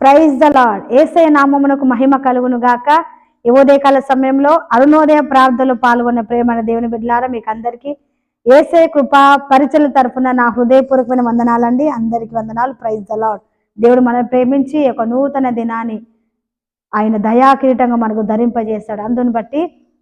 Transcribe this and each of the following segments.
Praise the lord ఏసయ నామమునకు మహిమ కలుగును గాక. ఈ ఉదయకాల సమయంలో అరుణోదయ ప్రార్థనలు పాల్గొన్న ప్రేమైన దేవుని బిడ్డలారా మీకు అందరికీ ఏసే కృప పరిచయల తరఫున నా హృదయపూర్వకమైన వందనాలండి. అందరికి వందనాలు. ప్రైజ్ ద లాడ్ దేవుడు మనల్ని ప్రేమించి ఒక నూతన దినాన్ని ఆయన దయా కిరీటంగా మనకు ధరింపజేస్తాడు అందుని బట్టి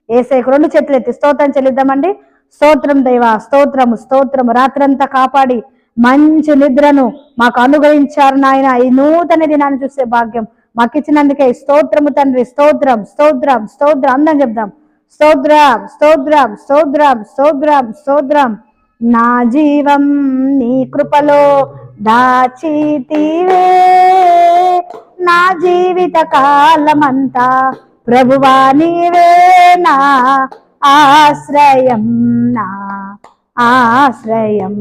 ఏసైకు రెండు చెట్లు ఎత్తి స్తోత్రం చెల్లిద్దామండి. స్తోత్రం దైవ స్తోత్రము స్తోత్రము. రాత్రంతా కాపాడి మంచి నిద్రను మాకు అనుగ్రహించారు నాయన. ఈ నూతన దినాన్ని చూసే భాగ్యం మాకు ఇచ్చినందుకే స్తోత్రము తండ్రి. స్తోత్రం స్తోత్రం స్తోత్రం. అందరం చెప్దాం. స్తోత్రం స్తోత్రం స్తోత్రం స్తోత్రం స్తోత్రం. నా జీవం నీ కృపలో దాచితివే. నా జీవిత కాలమంతా ప్రభువా నీవే నా ఆశ్రయం నా ఆశ్రయం.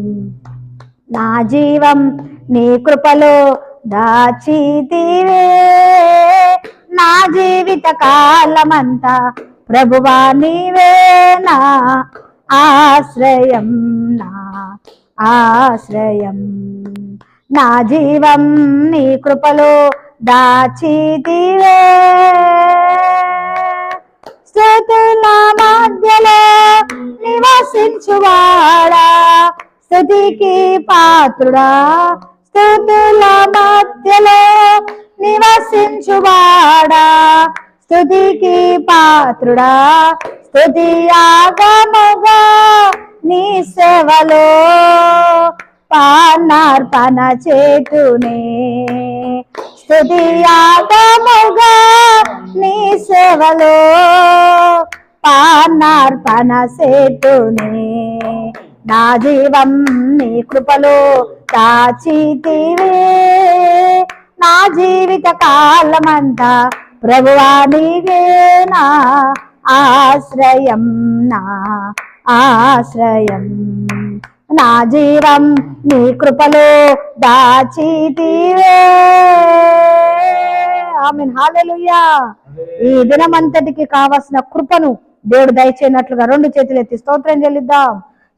నా జీవం నీ కృపలో దాచితివే. నా జీవిత కాలమంతా ప్రభువా నీవే నా ఆశ్రయం నా ఆశ్రయం. నా జీవం నీ కృపలో దాచితివే. స్థుతుల మధ్యలో నివసించువాడా. స్థుతికి పాత్రుడా స్థుతుల మధ్యలో నివసించువాడా. స్థుతికి పాత్రుడా స్థుతి ఆగముగా నీ సేవలో పానార్పణ చేతునే. స్థుతి ఆగముగా నీ సేవలో పానార్పణ చేతునే. నా జీవం నీ కృపలో దాచితివే. నా జీవిత కాలమంతా ప్రభువా నీవే నా ఆశ్రయం నా ఆశ్రయం. నా జీవం నీ కృపలో దాచితివే. ఆమె హల్లెలూయా ఈ దినమంతటికి కావలసిన కృపను దేవుడు దయచేయనట్లుగా రెండు చేతులు ఎత్తి స్తోత్రం చెల్లిద్దాం.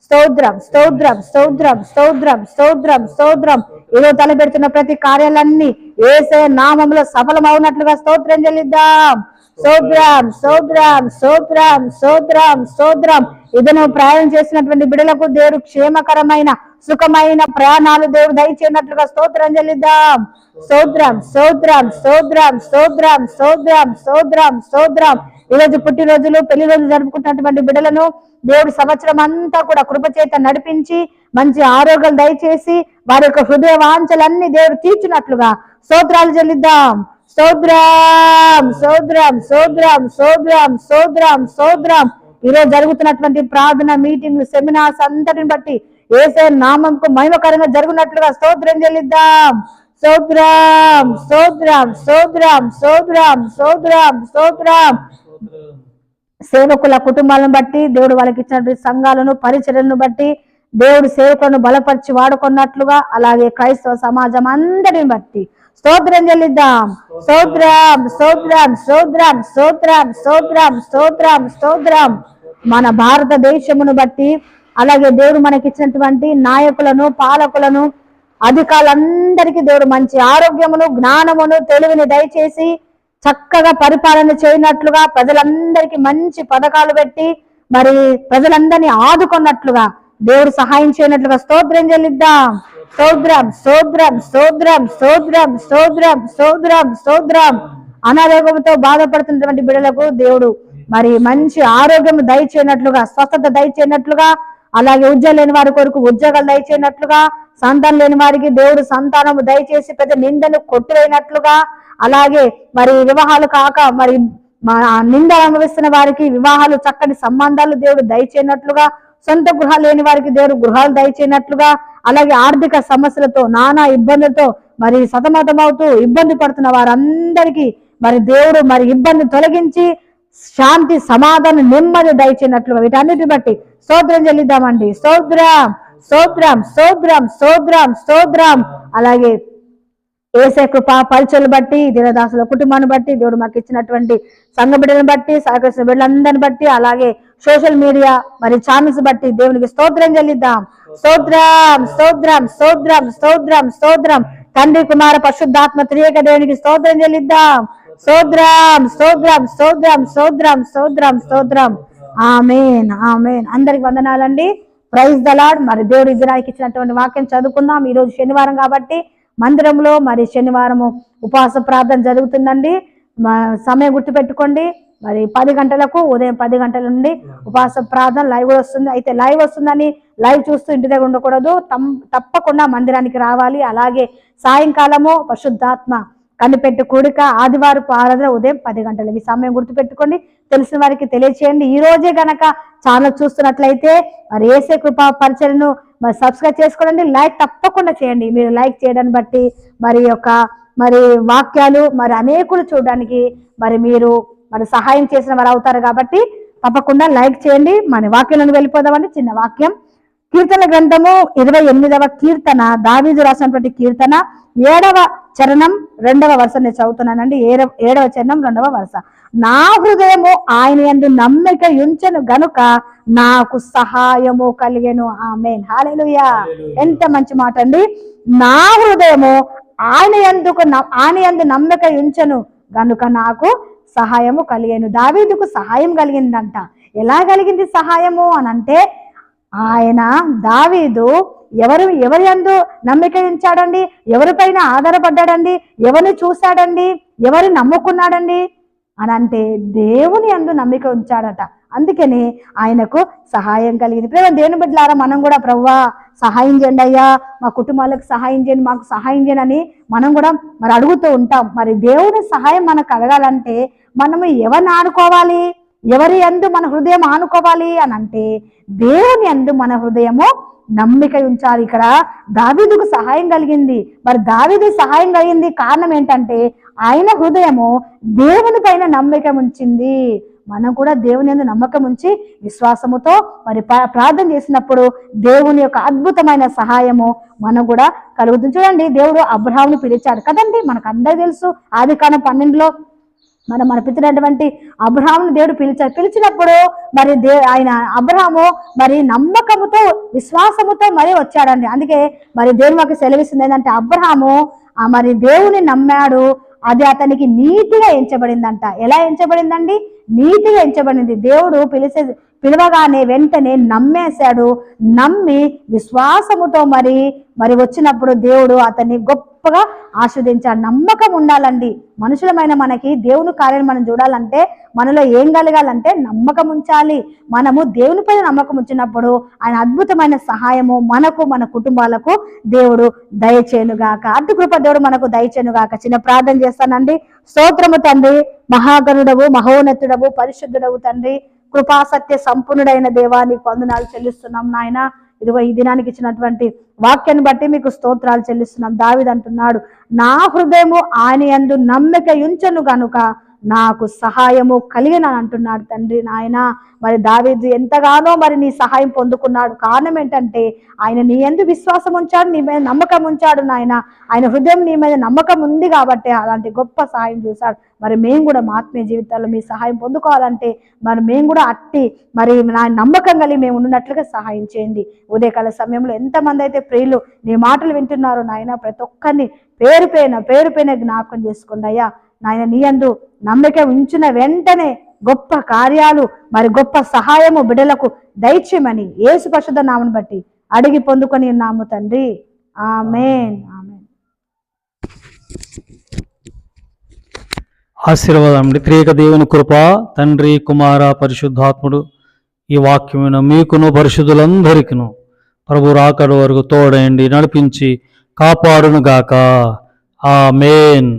స్తోత్రం స్తోత్రం స్తోత్రం స్తోత్రం స్తోత్రం స్తోత్రం. ఏదో తలపెడుతున్న ప్రతి కార్యాలన్నీ ఏసే నామంలో సఫలమవునట్లుగా స్తోత్రం చెల్లిద్దాం. స్తోత్రం స్తోత్రం స్తోత్రం స్తోత్రం స్తోత్రం. ఇది నువ్వు ప్రయాణం చేసినటువంటి బిడలకు దేవుడు క్షేమకరమైన సుఖమైన ప్రాణాలు దేవుడు దయచేయనట్లుగా స్తోత్రం చెల్లిద్దాం. స్తోత్రం స్తోత్రం స్తోత్రం స్తోత్రం స్తోత్రం స్తోత్రం స్తోత్రం ఈరోజు పుట్టినరోజులు పెళ్ళి రోజు జరుపుకుంటున్నటువంటి బిడ్డలను దేవుడు సంవత్సరం అంతా కూడా కృపచేత నడిపించి మంచి ఆరోగ్యం దయచేసి వారి యొక్క హృదయ వాంఛలన్నీ దేవుడు తీర్చినట్లుగా స్తోత్రాలు చెల్లిద్దాం. సోద్రం సోద్రం సోద్రం సోద్రం సోద్రం సోద్రం ఈరోజు జరుగుతున్నటువంటి ప్రార్థన మీటింగ్ సెమినార్స్ అంతటిని బట్టి ఏసే నామంకు మహిమకరంగా జరుగునట్లుగా స్తోత్రం చెల్లిద్దాం. సోద్రాం సోద్రాం సోద్రాం సోద్రాం సోద్రాం సోద్రాం సేవకుల కుటుంబాలను బట్టి దేవుడు వాళ్ళకి ఇచ్చినటువంటి సంఘాలను పరిచర్యలను బట్టి దేవుడు సేవకులను బలపరిచి వాడుకున్నట్లుగా అలాగే క్రైస్తవ సమాజం అందరిని బట్టి. స్తోత్రం చెల్లిద్దాం. స్తోత్రం స్తోత్రం స్తోత్రం స్తోత్రం స్తోత్రం స్తోత్రం స్తోత్రం. మన భారతదేశమును బట్టి అలాగే దేవుడు మనకి ఇచ్చినటువంటి నాయకులను పాలకులను అధికారులందరికీ దేవుడు మంచి ఆరోగ్యమును జ్ఞానమును తెలివిని దయచేసి చక్కగా పరిపాలన చేయనట్లుగా ప్రజలందరికీ మంచి పథకాలు పెట్టి మరి ప్రజలందరినీ ఆదుకున్నట్లుగా దేవుడు సహాయం చేయనట్లుగా స్తోత్రం చెల్లిద్దాం. స్తోత్రం స్తోత్రం స్తోత్రం స్తోత్రం స్తోత్రం స్తోత్రం స్తోత్రం. అనారోగ్యంతో బాధపడుతున్నటువంటి బిడ్డలకు దేవుడు మరి మంచి ఆరోగ్యం దయచేయనట్లుగా స్వస్థత దయచేయనట్లుగా అలాగే ఉద్యోగం లేని వారి కొరకు ఉద్యోగాలు దయచేయనట్లుగా సంతానం లేని వారికి దేవుడు సంతానము దయచేసి పెద్ద నిందను కొట్టివేయనట్లుగా అలాగే మరి వివాహాలు కాక మరి నింద అనుభవిస్తున్న వారికి వివాహాలు చక్కటి సంబంధాలు దేవుడు దయచేయనట్లుగా సొంత గృహాలు లేని వారికి దేవుడు గృహాలు దయచేయనట్లుగా అలాగే ఆర్థిక సమస్యలతో నానా ఇబ్బందులతో మరి సతమతమవుతూ ఇబ్బంది పడుతున్న వారందరికీ మరి దేవుడు మరి ఇబ్బంది తొలగించి శాంతి సమాధానం నెమ్మది దయచినట్లు వీటన్నిటిని బట్టి స్తోత్రం చెల్లిద్దామండి. స్తోత్రం స్తోత్రం స్తోత్రం స్తోత్రం స్తోత్రం. అలాగే ఏసే కృప పరిచయలు బట్టి దీనదాసుల కుటుంబాన్ని బట్టి దేవుడు మాకు ఇచ్చినటువంటి సంఘ బిడ్డలను బట్టి సహకరిస్తున్న బిడ్డలందరిని బట్టి అలాగే సోషల్ మీడియా మరి ఛానల్స్ బట్టి దేవునికి స్తోత్రం చెల్లిద్దాం. స్తోత్రం స్తోత్రం స్తోత్రం స్తోత్రం స్తోత్రం. తండ్రి కుమార పరిశుద్ధాత్మ త్రియక దేవునికి స్తోత్రం చెల్లిద్దాం. స్తోత్రం స్తోత్రం స్తోత్రం స్తోత్రం స్తోత్రం స్తోత్రం. Amen amen. అందరికి వందనాలండి. ప్రైజ్ దలాడ్ మరి దేవుడి దినానికి ఇచ్చినటువంటి వాక్యం చదువుకుందాం. ఈ రోజు శనివారం కాబట్టి మందిరంలో మరి శనివారము ఉపవాస ప్రార్థన జరుగుతుందండి. సమయం గుర్తుపెట్టుకోండి. మరి పది గంటలకు ఉదయం పది గంటల నుండి ఉపవాస ప్రార్థన లైవ్ కూడా వస్తుంది. అయితే లైవ్ వస్తుందని లైవ్ చూస్తూ ఇంటి దగ్గర ఉండకూడదు. తప్పకుండా మందిరానికి రావాలి. అలాగే సాయంకాలము పరిశుద్ధాత్మ కనిపెట్టు కూడిక ఆదివారం ఆరాధన ఉదయం పది గంటలు. ఈ సమయం గుర్తుపెట్టుకోండి. తెలిసిన వారికి తెలియచేయండి. ఈ రోజే గనక ఛానల్ చూస్తున్నట్లయితే మరి ఏసే కృపా పరిచయను మరి సబ్స్క్రైబ్ చేసుకోండి. లైక్ తప్పకుండా చేయండి. మీరు లైక్ చేయడాన్ని బట్టి మరి యొక్క మరి వాక్యాలు మరి అనేకులు చూడడానికి మరి మీరు మరి సహాయం చేసిన వారు అవుతారు కాబట్టి తప్పకుండా లైక్ చేయండి. మన వాక్యంలోకి వెళ్ళిపోదామండి. చిన్న వాక్యం. కీర్తన గ్రంథము ఇరవై ఎనిమిదవ కీర్తన. దావీదు రాసినటువంటి కీర్తన. ఏడవ చరణం రెండవ వరుస నేను చదువుతున్నానండి. ఏడవ ఏడవ చరణం రెండవ వరుస. నా హృదయము ఆయన యందు నమ్మిక ఉంచెను గనుక నాకు సహాయము కలిగెను. ఆమెన్. హాలెలుయా ఎంత మంచి మాట అండి నా హృదయము ఆయన ఎందుకు ఆయన ఎందు నమ్మిక ఉంచెను గనుక నాకు సహాయము కలిగేను. దావీదుకు సహాయం కలిగిందంట. ఎలా కలిగింది సహాయము అని అంటే ఆయన దావీదు ఎవరు ఎవరి అందు నమ్మిక ఉంచాడండి? ఎవరిపైన ఆధారపడ్డాడండి? ఎవరిని చూశాడండి? ఎవరు నమ్ముకున్నాడండి? అని అంటే దేవుని అందు నమ్మిక ఉంచాడట. అందుకని ఆయనకు సహాయం కలిగింది. ప్రేమ దేవుని బిడ్డలారా మనం కూడా ప్రవ్వా సహాయం చేయండి అయ్యా. మా కుటుంబాలకు సహాయం చేయండి మాకు సహాయం చేయండి అని మనం కూడా మరి అడుగుతూ ఉంటాం. మరి దేవుని సహాయం మనకు అడగాలంటే మనము ఎవరిని ఆడుకోవాలి ఎవరి అందు మన హృదయం ఆనుకోవాలి అని అంటే దేవుని అందు మన హృదయము నమ్మిక ఉంచాలి ఇక్కడ. దావీదుకు సహాయం కలిగింది. మరి దావీదు సహాయం కలిగింది కారణం ఏంటంటే ఆయన హృదయము దేవుని పైన నమ్మిక ఉంచింది. మనం కూడా దేవుని ఎందు నమ్మకం ఉంచి విశ్వాసముతో మరి ప్రా- ప్రార్థన చేసినప్పుడు దేవుని యొక్క అద్భుతమైన సహాయము మనం కూడా కలుగుతుంది. చూడండి దేవుడు అబ్రహాముని పిలిచాడు. కదండి మనకు అందరికీ తెలుసు. ఆది కాలం పన్నెండులో మన మన పితృటువంటి అబ్రహామును దేవుడు పిలిచారు పిలిచినప్పుడు మరి దే ఆయన అబ్రహాము మరి నమ్మకముతో విశ్వాసముతో మరి వచ్చాడండి. అందుకే మరి దేవుని మాకు సెలవిస్తుంది ఏంటంటే అబ్రహాము ఆ మరి దేవుని నమ్మాడు అది అతనికి నీతిగా ఎంచబడిందంట. ఎలా ఎంచబడిందండి? నీతిగా ఎంచబడింది. దేవుడు పిలిచే పిలవగానే వెంటనే నమ్మేశాడు. నమ్మి విశ్వాసముతో మరి మరి వచ్చినప్పుడు దేవుడు అతన్ని గొప్పగా ఆస్వాదించాడు నమ్మకం ఉండాలండి. మనుషులమైన మనకి దేవుని కార్యం మనం చూడాలంటే మనలో ఏం కలగాలంటే నమ్మకం ఉంచాలి. మనము దేవుని పైన నమ్మకం ఉంచినప్పుడు ఆయన అద్భుతమైన సహాయము మనకు మన కుటుంబాలకు దేవుడు దయచేనుగాక అటు కృప దేవుడు మనకు దయచేనుగాక చిన్న ప్రార్థన చేస్తానండి. స్తోత్రము తండ్రి. మహాగణుడవు మహోన్నతుడవు పరిశుద్ధుడవు తండ్రి. కృపా సత్య సంపూర్ణుడైన నీకు వందనాలు చెల్లిస్తున్నాం నాయన. ఇదిగో ఈ దినానికి ఇచ్చినటువంటి వాక్యాన్ని బట్టి మీకు స్తోత్రాలు చెల్లిస్తున్నాం. దావిదంటున్నాడు నా హృదయము ఆయన ఎందు నమ్మిక ఉంచను కనుక నాకు సహాయము కలిగిన అంటున్నాడు తండ్రి నాయన. మరి దావీదు ఎంతగానో మరి నీ సహాయం పొందుకున్నాడు. కారణం ఏంటంటే ఆయన నీ ఎందు విశ్వాసం ఉంచాడు నీ మీద నమ్మకం ఉంచాడు నాయన. ఆయన హృదయం నీ మీద నమ్మకం ఉంది కాబట్టి అలాంటి గొప్ప సహాయం చూశాడు. మరి మేము కూడా మా ఆత్మీయ జీవితాల్లో మీ సహాయం పొందుకోవాలంటే మరి మేము కూడా అట్టి మరి నా నమ్మకం కలిగి మేము ఉన్నట్లుగా సహాయం చేయండి. ఉదయకాల సమయంలో ఎంతమంది అయితే ప్రియులు నీ మాటలు వింటున్నారు నాయన ప్రతి ఒక్కరిని పేరు పైన పేరు పైన జ్ఞాపకం చేసుకోండి అయ్యా. నాయన నీయందు నమ్మిక ఉంచిన వెంటనే గొప్ప కార్యాలు మరి గొప్ప సహాయము బిడలకు దైత్యమని ఏసు పరిశుద్ధ నామను బట్టి అడిగి పొందుకొని నాము తండ్రి. ఆమెన్. ఆమెన్. ఆశీర్వాదం త్రియక దేవుని కృప తండ్రి కుమార పరిశుద్ధాత్ముడు ఈ వాక్యమును మీకును పరిశుద్ధులందరికీను ప్రభు రాకడ వరకు తోడండి నడిపించి కాపాడును గాక మేన్